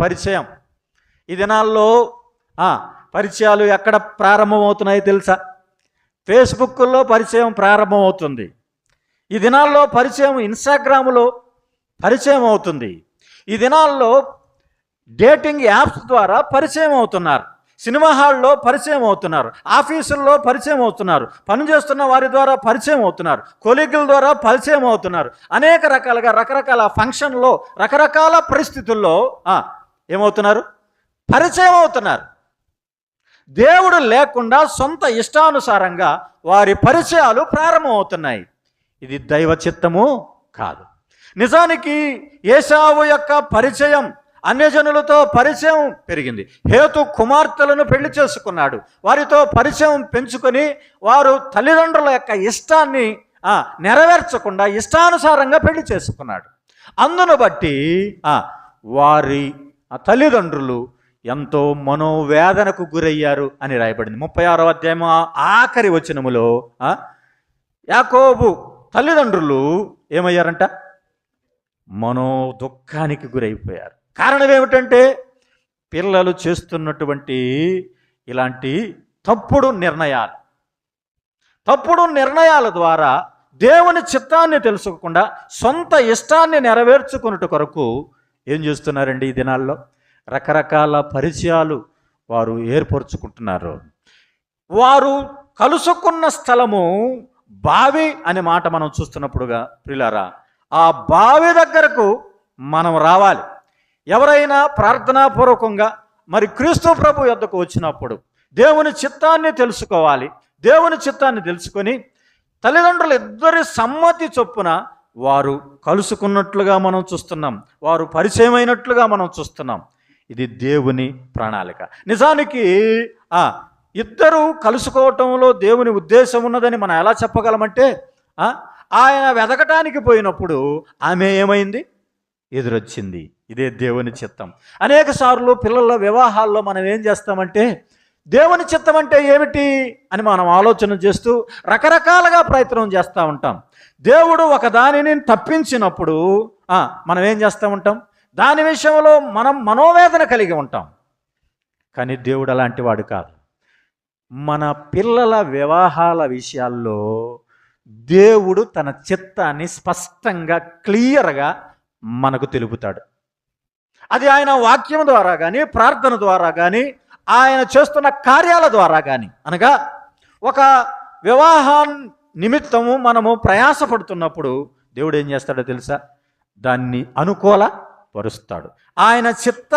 పరిచయం. ఈ దినాల్లో పరిచయాలు ఎక్కడ ప్రారంభమవుతున్నాయో తెలుసా? ఫేస్బుక్లో పరిచయం ప్రారంభమవుతుంది. ఈ దినాల్లో పరిచయం ఇన్స్టాగ్రామ్లో పరిచయం అవుతుంది ఈ దినాల్లో డేటింగ్ యాప్స్ ద్వారా పరిచయం అవుతున్నారు సినిమా హాల్లో పరిచయం అవుతున్నారు ఆఫీసుల్లో పరిచయం అవుతున్నారు పనిచేస్తున్న వారి ద్వారా పరిచయం అవుతున్నారు కొలీగుల ద్వారా పరిచయం అవుతున్నారు అనేక రకాలుగా రకరకాల ఫంక్షన్లో రకరకాల పరిస్థితుల్లో ఏమవుతున్నారు? పరిచయం అవుతున్నారు దేవుడు లేకుండా సొంత ఇష్టానుసారంగా వారి పరిచయాలు ప్రారంభమవుతున్నాయి. ఇది దైవ చిత్తము కాదు. నిజానికి ఏసావు యొక్క పరిచయం అన్యజనులతో పరిచయం పెరిగింది. హేతు కుమార్తెలను పెళ్ళి చేసుకున్నాడు. వారితో పరిచయం పెంచుకొని వారు తల్లిదండ్రుల యొక్క ఇష్టాన్ని నెరవేర్చకుండా ఇష్టానుసారంగా పెళ్ళి చేసుకున్నాడు. అందును బట్టి వారి ఆ తల్లిదండ్రులు ఎంతో మనోవేదనకు గురయ్యారు అని రాయబడింది. ముప్పై ఆరో అధ్యాయం ఆ- ఆఖరి వచనములో యాకోబు తల్లిదండ్రులు ఏమయ్యారంట? మనో దుఃఖానికి గురైపోయారు. కారణం ఏమిటంటే పిల్లలు చేస్తున్నటువంటి ఇలాంటి తప్పుడు నిర్ణయాలు. తప్పుడు నిర్ణయాల ద్వారా దేవుని చిత్తాన్ని తెలుసుకోకుండా సొంత ఇష్టాన్ని నెరవేర్చుకున్నట్టు కొరకు ఏం చేస్తున్నారండి ఈ దినాల్లో? రకరకాల పరిచయాలు వారు ఏర్పరచుకుంటున్నారు. వారు కలుసుకున్న స్థలము బావి అనే మాట మనం చూస్తున్నప్పుడుగా ప్రిలారా ఆ బావి దగ్గరకు మనం రావాలి. ఎవరైనా ప్రార్థనాపూర్వకంగా మరి క్రీస్తు ప్రభు యొద్దకు వచ్చినప్పుడు దేవుని చిత్తాన్ని తెలుసుకోవాలి. దేవుని చిత్తాన్ని తెలుసుకొని తల్లిదండ్రులు ఇద్దరి సమ్మతి చొప్పున వారు కలుసుకున్నట్లుగా మనం చూస్తున్నాం. వారు పరిచయమైనట్లుగా మనం చూస్తున్నాం. ఇది దేవుని ప్రణాళిక. నిజానికి ఆ ఇద్దరు కలుసుకోవటంలో దేవుని ఉద్దేశం ఉన్నదని మనం ఎలా చెప్పగలమంటే ఆయన వెదకటానికి పోయినప్పుడు ఆమె ఏమైంది? ఎదురొచ్చింది. ఇదే దేవుని చిత్తం. అనేక సార్లు పిల్లల వివాహాల్లో మనం ఏం చేస్తామంటే దేవుని చిత్తం అంటే ఏమిటి అని మనం ఆలోచన చేస్తూ రకరకాలుగా ప్రయత్నం చేస్తూ ఉంటాం. దేవుడు ఒక దానిని తప్పించినప్పుడు మనం ఏం చేస్తూ ఉంటాం? దాని విషయంలో మనం మనోవేదన కలిగి ఉంటాం. కానీ దేవుడు అలాంటి వాడు కాదు. మన పిల్లల వివాహాల విషయాల్లో దేవుడు తన చిత్తాన్ని స్పష్టంగా క్లియర్గా మనకు తెలుపుతాడు. అది ఆయన వాక్యం ద్వారా కానీ ప్రార్థన ద్వారా కానీ ఆయన చేస్తున్న కార్యాల ద్వారా కానీ అనగా ఒక వివాహం నిమిత్తము మనము ప్రయాసపడుతున్నప్పుడు దేవుడు ఏం చేస్తాడో తెలుసా? దాన్ని అనుకూల పరుస్తాడు ఆయన చిత్త